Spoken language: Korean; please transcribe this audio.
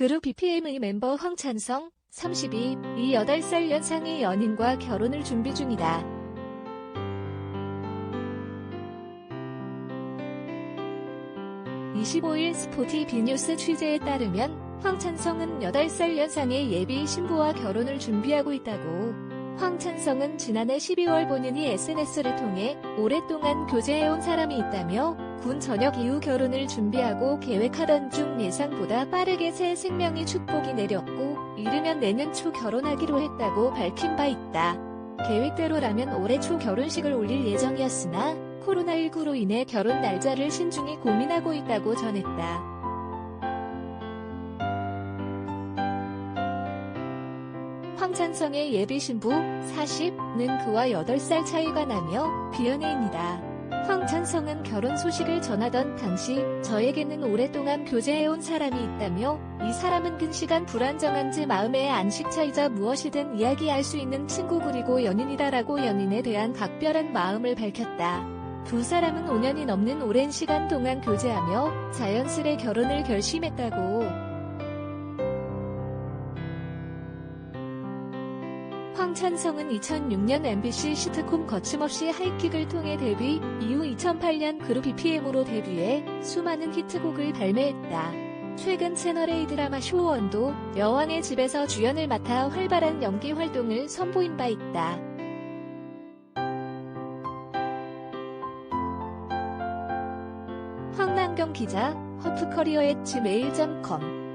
그룹 BPM의 멤버 황찬성, 32, 이 8살 연상의 연인과 결혼을 준비 중이다. (25일) 스포티 비뉴스 취재에 따르면 황찬성은 8살 연상의 예비 신부와 결혼을 준비하고 있다고 황찬성은 지난해 12월 본인이 SNS를 통해 오랫동안 교제해온 사람이 있다며 군 전역 이후 결혼을 준비하고 계획하던 중 예상보다 빠르게 새 생명의 축복이 내렸고 이르면 내년 초 결혼하기로 했다고 밝힌 바 있다. 계획대로라면 올해 초 결혼식을 올릴 예정이었으나 코로나19로 인해 결혼 날짜를 신중히 고민하고 있다고 전했다. 황찬성의 예비 신부 40는 그와 8살 차이가 나며 비연애인이다. 황찬성은 결혼 소식을 전하던 당시 저에게는 오랫동안 교제해온 사람이 있다며 이 사람은 근 시간 불안정한 제 마음의 안식처이자 무엇이든 이야기할 수 있는 친구 그리고 연인이다라고 연인에 대한 각별한 마음을 밝혔다. 두 사람은 5년이 넘는 오랜 시간 동안 교제하며 자연스레 결혼을 결심했다고 황찬성은 2006년 MBC 시트콤 거침없이 하이킥을 통해 데뷔, 이후 2008년 그룹 BPM으로 데뷔해 수많은 히트곡을 발매했다. 최근 채널A 드라마 쇼원도 여왕의 집에서 주연을 맡아 활발한 연기 활동을 선보인 바 있다. 황남경 기자, 허프커리어의 지메일.com